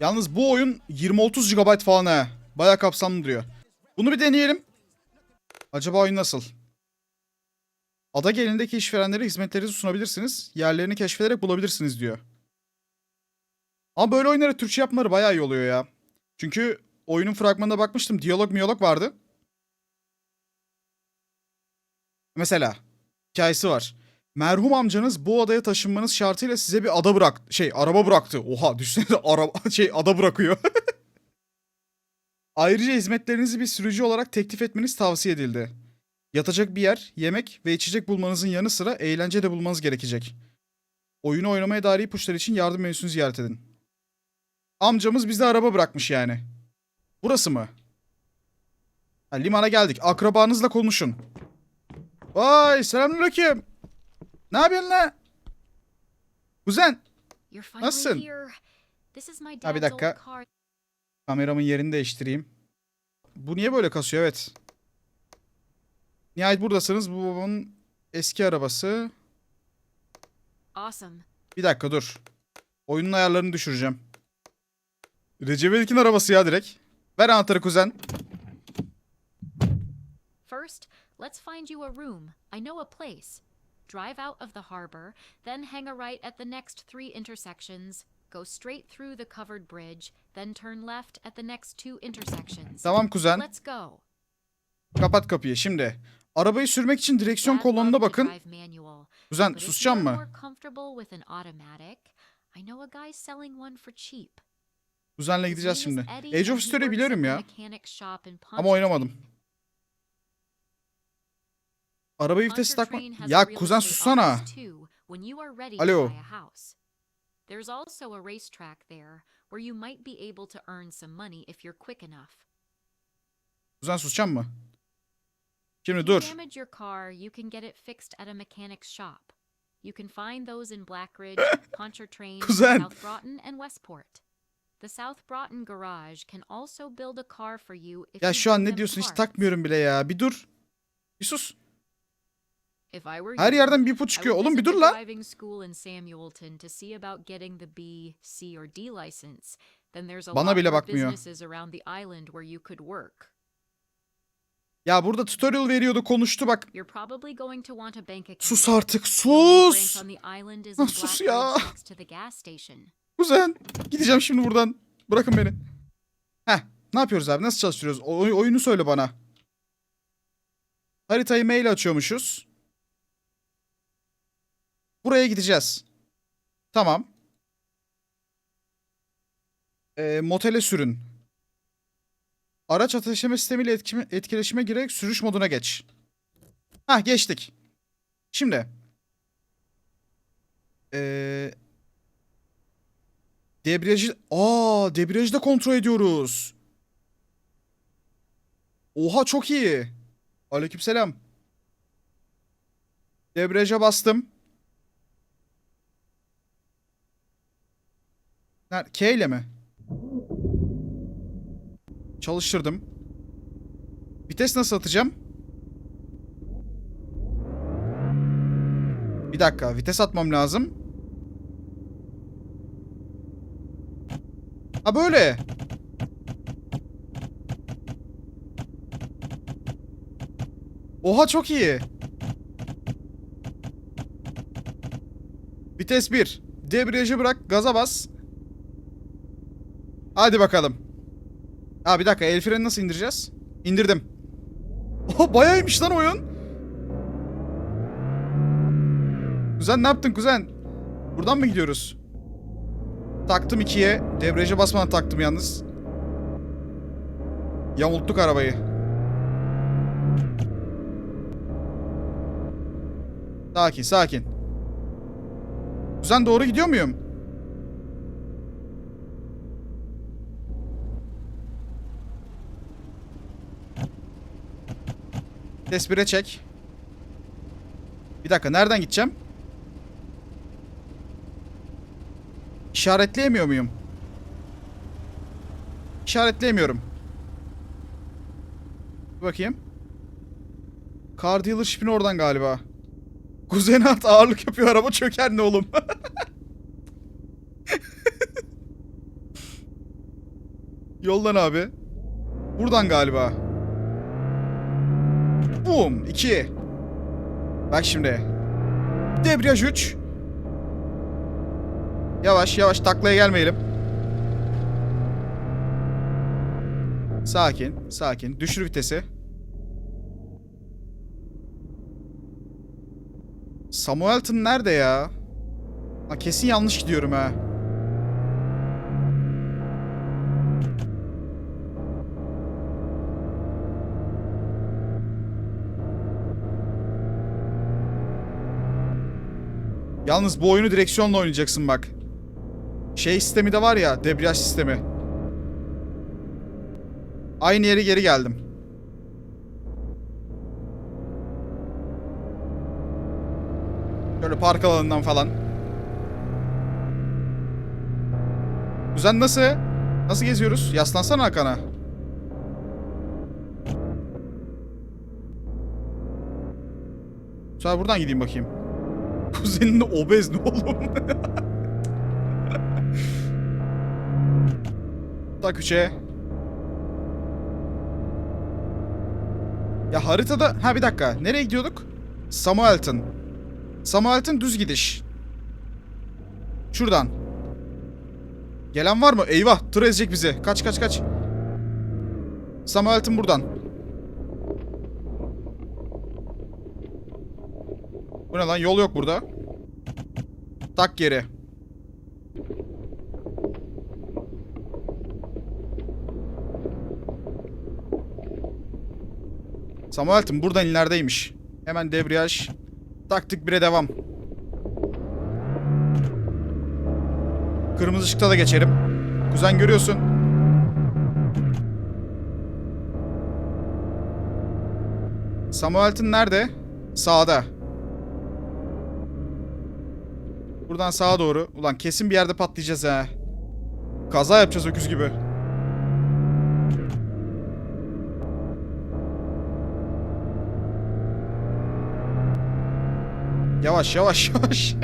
Yalnız bu oyun 20-30 GB falan ha. Baya kapsamlı duruyor. Bunu bir deneyelim. Acaba oyun nasıl? Ada gelindeki işverenlere hizmetlerinizi sunabilirsiniz. Yerlerini keşfederek bulabilirsiniz diyor. Ama böyle oyunları Türkçe yapmaları bayağı iyi oluyor ya. Çünkü oyunun fragmanına bakmıştım. Diyalog miyolog vardı. Mesela hikayesi var. Merhum amcanız bu adaya taşınmanız şartıyla size bir ada bırak şey araba bıraktı. Oha düşünsene araba şey ada bırakıyor. Ayrıca hizmetlerinizi bir sürücü olarak teklif etmeniz tavsiye edildi. Yatacak bir yer, yemek ve içecek bulmanızın yanı sıra eğlence de bulmanız gerekecek. Oyunu oynamaya dair ipuçları için yardım menüsünü ziyaret edin. Amcamız bize araba bırakmış yani. Burası mı? Ha, limana geldik. Akrabanızla konuşun. Vay selamünaleyküm. Ne yapıyorsun lan? Kuzen. Nasılsın? Ha, bir dakika. Kameramın yerini değiştireyim. Bu niye böyle kasıyor? Evet. Nihayet buradasınız. Bu babamın eski arabası. Awesome. Bir dakika dur. Oyunun ayarlarını düşüreceğim. Recep İvedik'in arabası ya direkt. Ver anahtarı kuzen. First, let's find you a room. I know a place. Drive out of the harbor, then hang a right at the next three intersections. Go straight through the covered bridge, then turn left at the next two intersections. Tamam kuzen. Let's go. Kapat kapıyı şimdi. Arabayı sürmek için direksiyon kolonuna bakın. Kuzen susacağım mı? Kuzenle gideceğiz şimdi. Age of works biliyorum ya. Ama oynamadım. Arabayı vitesi takma... Ya kuzen sussana. Alo. There's also a racetrack there where you might be able to earn some money if you're quick enough. Kuzen susacağım mı? Şimdi dur. damage your car, you can get it fixed at a mechanic's shop. You can find those in Blackridge, Pontchartrain, Kuzen. South Broughton, and Westport. The South Broughton garage can also build a car for you if Ya you şu an ne them diyorsun hiç parts. takmıyorum bile ya. Bir dur. Bir sus. Her yerden bir I çıkıyor. Oğlum bir dur lan. driving school in Samuelton to see about getting the B, C, or D license. Then there's a Bana bile bakmıyor. around the island where you could work. Ya burada tutorial veriyordu konuştu bak. Sus artık sus. is Ah, sus ya. Kuzen. Gideceğim şimdi buradan. Bırakın beni. Heh. Ne yapıyoruz abi? Nasıl çalıştırıyoruz? O- oy- oyunu söyle bana. Haritayı mail açıyormuşuz. Buraya gideceğiz. Tamam. Ee, motele sürün. Araç ateşleme sistemiyle etkileşime girerek sürüş moduna geç. Hah geçtik. Şimdi. Ee, debriyajı... Aa debriyajı da kontrol ediyoruz. Oha çok iyi. Aleykümselam. Debriyaja bastım. K ile mi? Çalıştırdım. Vites nasıl atacağım? Bir dakika, vites atmam lazım. Ha böyle. Oha çok iyi. Vites 1. Debriyajı bırak, gaza bas. Hadi bakalım. Ha bir dakika, el freni nasıl indireceğiz? İndirdim. Oha bayağıymış lan oyun. Kuzen ne yaptın kuzen? Buradan mı gidiyoruz? Taktım ikiye. Debriyaja basmadan taktım yalnız. Yamulttuk arabayı. Sakin sakin. Kuzen doğru gidiyor muyum? Tespire çek. Bir dakika nereden gideceğim? İşaretleyemiyor muyum? İşaretleyemiyorum. Bir bakayım. Car dealership'in oradan galiba. Kuzeyine at ağırlık yapıyor araba çöker ne oğlum. Yoldan abi. Buradan galiba. Boom. 2. Bak şimdi. Debriyaj 3. Yavaş yavaş taklaya gelmeyelim. Sakin, sakin. Düşür vitesi. Samuelton nerede ya? Ha, kesin yanlış gidiyorum ha. Yalnız bu oyunu direksiyonla oynayacaksın bak. Şey sistemi de var ya, debriyaj sistemi. Aynı yere geri geldim. Şöyle park alanından falan. Kuzen nasıl? Nasıl geziyoruz? Yaslansana Hakan'a. Sonra buradan gideyim bakayım. Kuzenin obez ne oğlum? Tak üçe. Ya haritada... Ha bir dakika. Nereye gidiyorduk? Samuelton. Samuelton düz gidiş. Şuradan. Gelen var mı? Eyvah. Tır ezecek bizi. Kaç kaç kaç. Samuelton buradan. Bu ne lan? Yol yok burada. Tak geri. Samuelton buradan ilerideymiş. Hemen debriyaj. Taktık bire devam. Kırmızı ışıkta da geçerim. Kuzen görüyorsun. Samuelton nerede? Sağda. Buradan sağa doğru. Ulan kesin bir yerde patlayacağız ha. Kaza yapacağız öküz gibi. Yavaş yavaş yavaş.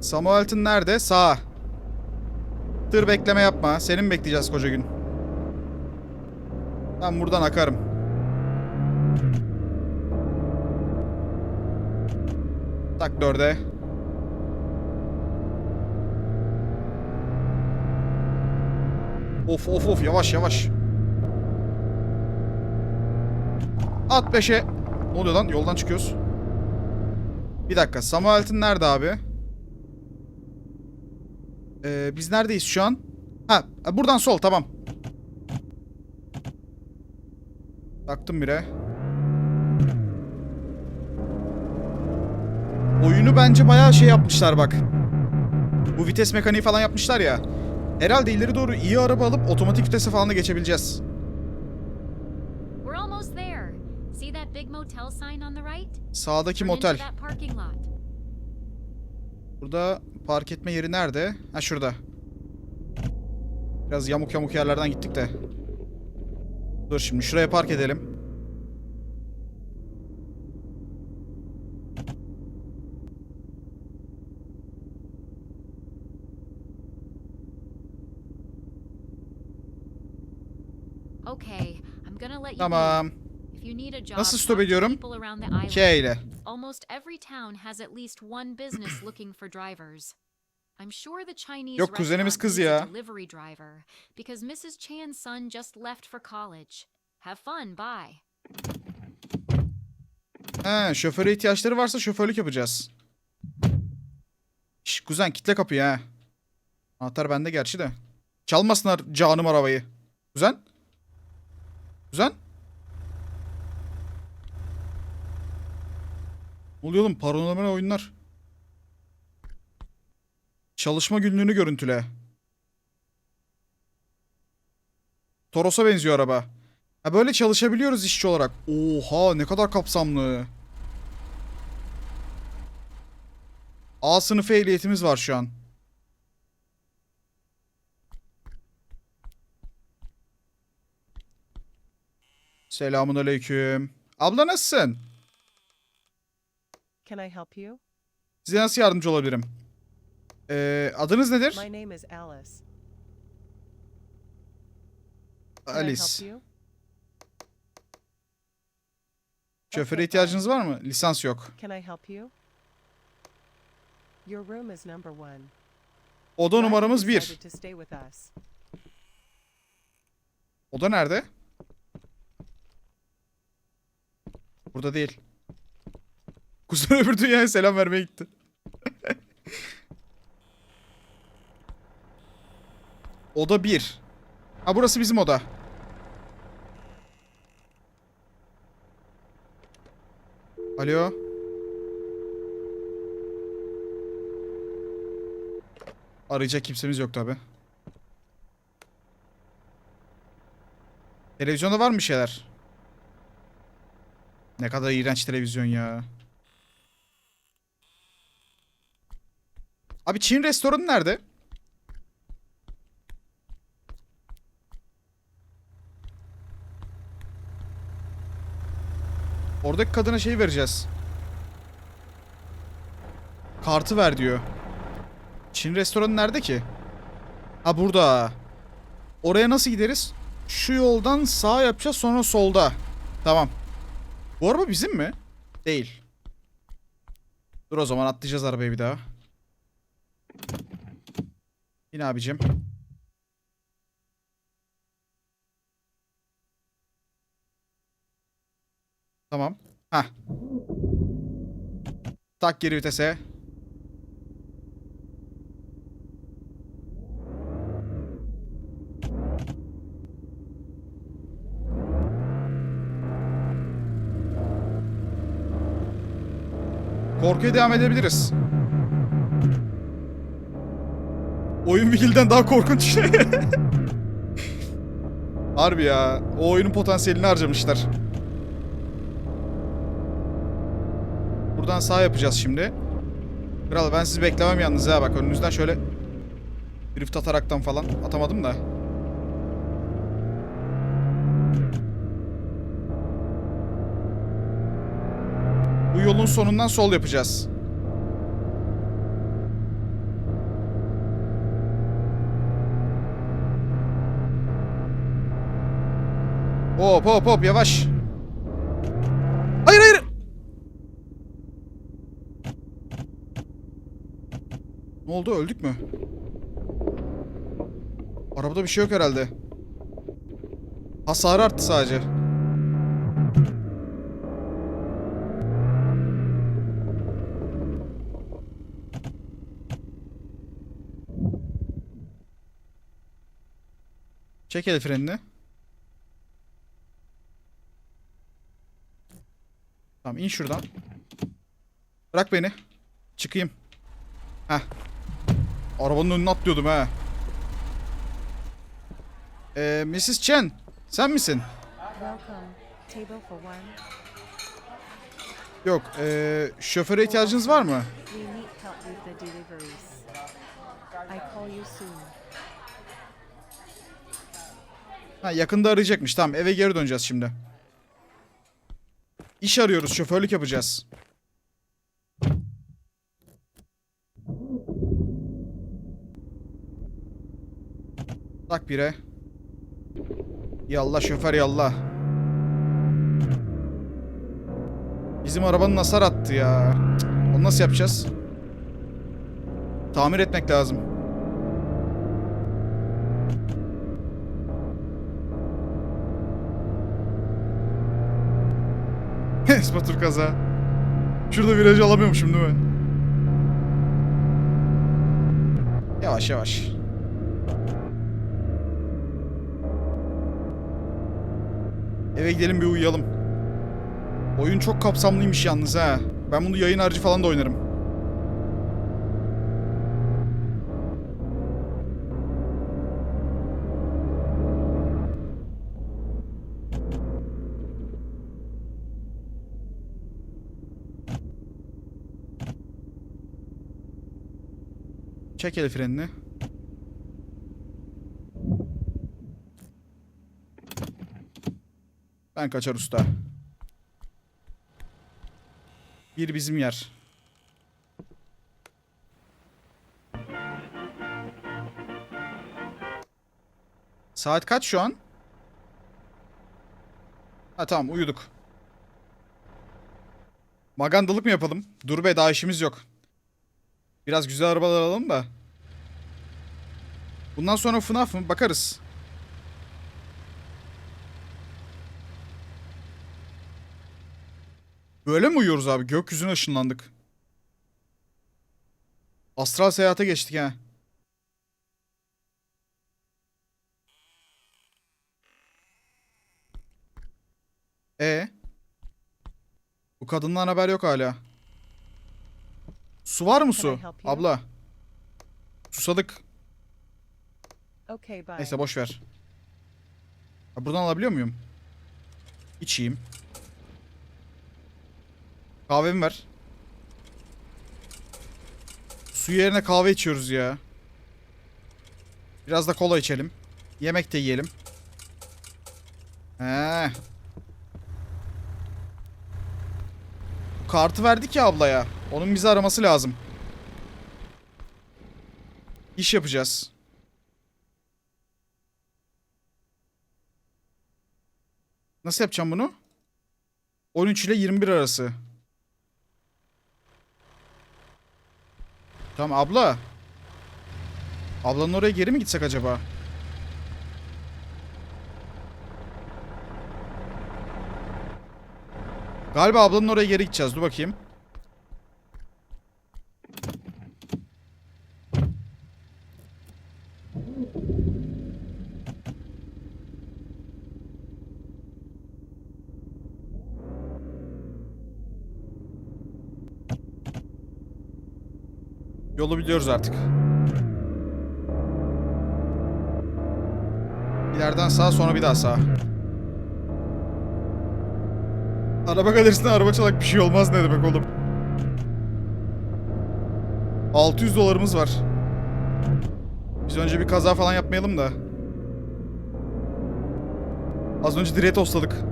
Samuelton nerede? Sağ. Tır bekleme yapma. Senin bekleyeceğiz koca gün. Ben buradan akarım. Tak dörde. Of of of yavaş yavaş. At 5'e. Ne oluyor lan? Yoldan çıkıyoruz. Bir dakika. Samuelton nerede abi? Ee, biz neredeyiz şu an? Ha, buradan sol tamam. Baktım bire. Oyunu bence bayağı şey yapmışlar bak. Bu vites mekaniği falan yapmışlar ya. Herhalde ileri doğru iyi araba alıp otomatik vitese falan da geçebileceğiz. Sağdaki motel. Burada park etme yeri nerede? Ha şurada. Biraz yamuk yamuk yerlerden gittik de. Dur şimdi şuraya park edelim. Okay, I'm gonna let you Tamam. be. If you need a job, Nasıl talk stop to ediyorum? people around the island. K ile. Almost every town has at least one business looking for drivers. I'm sure the Chinese Yok, kuzenimiz restaurant kız needs a ya. delivery driver because Mrs. Chan's son just left for college. Have fun, bye. He, şoföre ihtiyaçları varsa şoförlük yapacağız. Şş, kuzen kitle kapıyı ha. Anahtar bende gerçi de. Çalmasınlar canım arabayı. Kuzen? Kuzen? Ne oluyor oğlum? Paranormal oyunlar. Çalışma günlüğünü görüntüle. Toros'a benziyor araba. Ha böyle çalışabiliyoruz işçi olarak. Oha ne kadar kapsamlı. A sınıfı ehliyetimiz var şu an. Selamun aleyküm. Abla nasılsın? Can I help you? Size nasıl yardımcı olabilirim? Ee, adınız nedir? My name is Alice. Alice. Şoföre ihtiyacınız var mı? Lisans yok. Can I help you? Your room is number one. Oda numaramız 1. decided to stay with us. Oda nerede? Burada değil. Kuzen öbür dünyaya selam vermeye gitti. oda 1. Ha burası bizim oda. Alo. Arayacak kimsemiz yok tabi. Televizyonda var mı şeyler? Ne kadar iğrenç televizyon ya. Abi Çin restoranı nerede? Oradaki kadına şey vereceğiz. Kartı ver diyor. Çin restoranı nerede ki? Ha burada. Oraya nasıl gideriz? Şu yoldan sağ yapacağız sonra solda. Tamam. Bu araba bizim mi? Değil. Dur o zaman atlayacağız arabaya bir daha. Yine abicim. Tamam. Hah. Tak geri vitese. Korkuya devam edebiliriz. Oyun Vigil'den daha korkunç. Harbi ya. O oyunun potansiyelini harcamışlar. Buradan sağ yapacağız şimdi. Kral ben sizi beklemem yalnız ha bak önünüzden şöyle drift ataraktan falan atamadım da. Bu yolun sonundan sol yapacağız. Hop hop hop yavaş. Hayır hayır. Ne oldu öldük mü? Arabada bir şey yok herhalde. Hasar arttı sadece. Çek el frenini. Tamam in şuradan. Bırak beni. Çıkayım. Heh. Arabanın önüne atlıyordum ha. Ee, Mrs. Chen. Sen misin? Yok. Ee, şoföre ihtiyacınız var mı? Ha, yakında arayacakmış. Tamam eve geri döneceğiz şimdi. İş arıyoruz. Şoförlük yapacağız. Tak bire. Yallah şoför yallah. Bizim arabanın hasar attı ya. Onu nasıl yapacağız? Tamir etmek lazım. Espatur kaza. Şurada virajı alamıyormuşum değil mi? Yavaş yavaş. Eve gidelim bir uyuyalım. Oyun çok kapsamlıymış yalnız ha. Ben bunu yayın harici falan da oynarım. Çek el frenini. Ben kaçar usta. Bir bizim yer. Saat kaç şu an? Ha tamam uyuduk. Magandalık mı yapalım? Dur be daha işimiz yok. Biraz güzel arabalar alalım da. Bundan sonra FNAF mı? Bakarız. Böyle mi uyuyoruz abi? Gökyüzüne ışınlandık. Astral seyahate geçtik ha. E Bu kadından haber yok hala. Su var mı su? Abla. Susadık. Okay. Neyse boş ver. Buradan alabiliyor muyum? İçeyim. Kahvemi ver. Su yerine kahve içiyoruz ya. Biraz da kola içelim. Yemek de yiyelim. He. Bu kartı verdik ya ablaya. Onun bizi araması lazım. İş yapacağız. Nasıl yapacağım bunu? 13 ile 21 arası. Tamam abla. Ablanın oraya geri mi gitsek acaba? Galiba ablanın oraya geri gideceğiz. Dur bakayım. Yolu biliyoruz artık. İleriden sağ sonra bir daha sağ. Araba galerisinde araba çalak bir şey olmaz ne demek oğlum. 600 dolarımız var. Biz önce bir kaza falan yapmayalım da. Az önce direğe tosladık.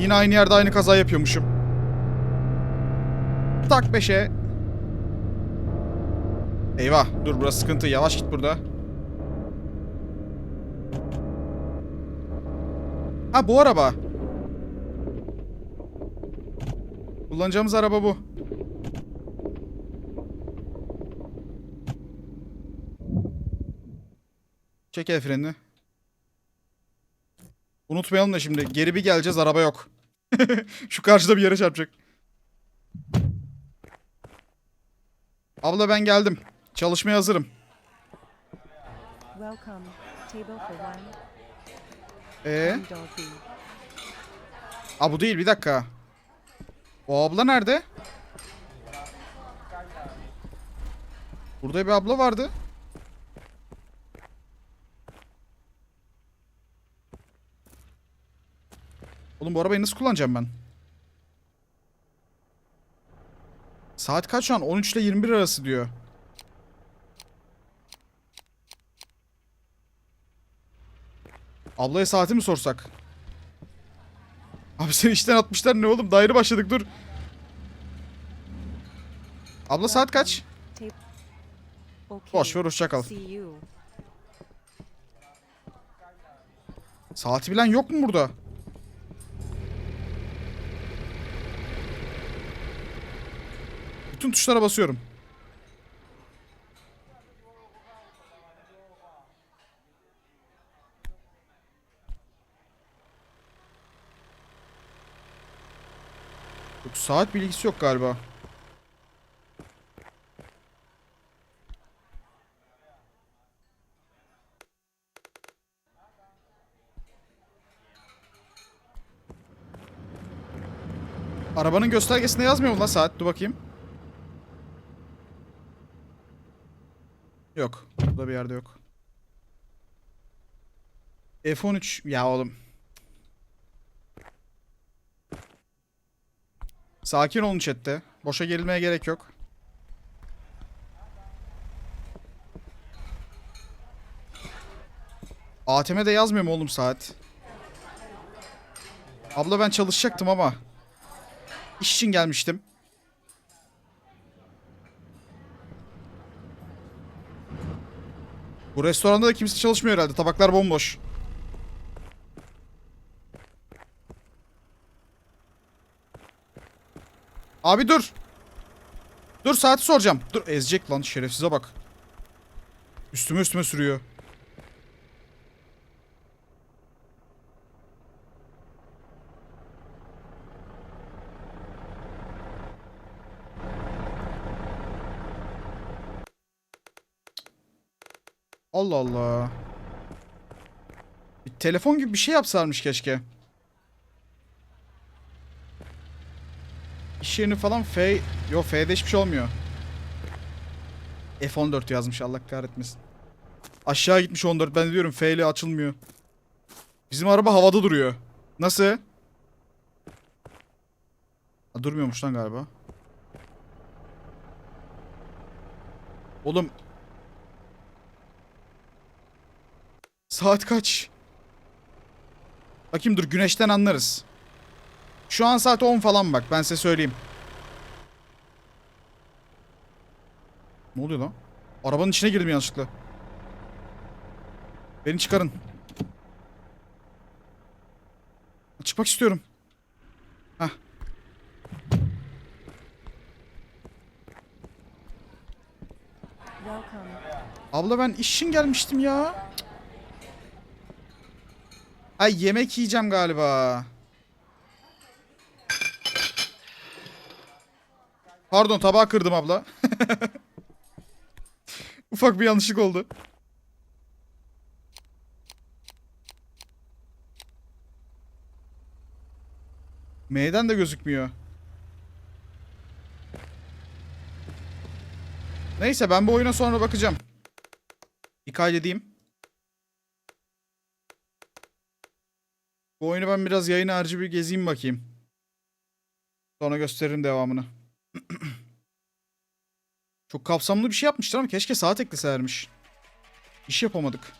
Yine aynı yerde aynı kaza yapıyormuşum. Tak beşe. Eyvah dur burası sıkıntı yavaş git burada. Ha bu araba. Kullanacağımız araba bu. Çek el frenini. Unutmayalım da şimdi geri bir geleceğiz araba yok. Şu karşıda bir yere çarpacak. Abla ben geldim. Çalışmaya hazırım. Welcome. Table for one. Ee. Aa bu değil bir dakika. O abla nerede? Burada bir abla vardı. Oğlum bu arabayı nasıl kullanacağım ben? Saat kaç şu an? 13 ile 21 arası diyor. Ablaya saati mi sorsak? Abi seni işten atmışlar ne oğlum? Daire başladık dur. Abla saat kaç? Boş ver hoşça kal. Saati bilen yok mu burada? Bütün tuşlara basıyorum. Yok, saat bilgisi yok galiba. Arabanın göstergesinde yazmıyor mu lan saat? Dur bakayım. Yok. Burada bir yerde yok. F13 ya oğlum. Sakin olun chatte. Boşa gerilmeye gerek yok. ATM'de yazmıyor mu oğlum saat? Abla ben çalışacaktım ama. İş için gelmiştim. Bu restoranda da kimse çalışmıyor herhalde. Tabaklar bomboş. Abi dur. Dur saati soracağım. Dur ezecek lan şerefsize bak. Üstüme üstüme sürüyor. Allah Allah. Bir telefon gibi bir şey yapsarmış keşke. İş yerini falan F... Yo F'de hiçbir şey olmuyor. F14 yazmış Allah kahretmesin. Aşağı gitmiş 14. Ben diyorum F ile açılmıyor. Bizim araba havada duruyor. Nasıl? Ha, durmuyormuş lan galiba. Oğlum. Saat kaç? Bakayım dur güneşten anlarız. Şu an saat 10 falan bak ben size söyleyeyim. Ne oluyor lan? Arabanın içine girdim yanlışlıkla. Beni çıkarın. Çıkmak istiyorum. Hah. Abla ben iş için gelmiştim ya. Ay yemek yiyeceğim galiba. Pardon tabağı kırdım abla. Ufak bir yanlışlık oldu. M'den de gözükmüyor. Neyse ben bu oyuna sonra bakacağım. Bir kaydedeyim. Bu oyunu ben biraz yayın harcı bir gezeyim bakayım. Sonra gösteririm devamını. Çok kapsamlı bir şey yapmışlar ama keşke saat ekleselermiş. İş yapamadık.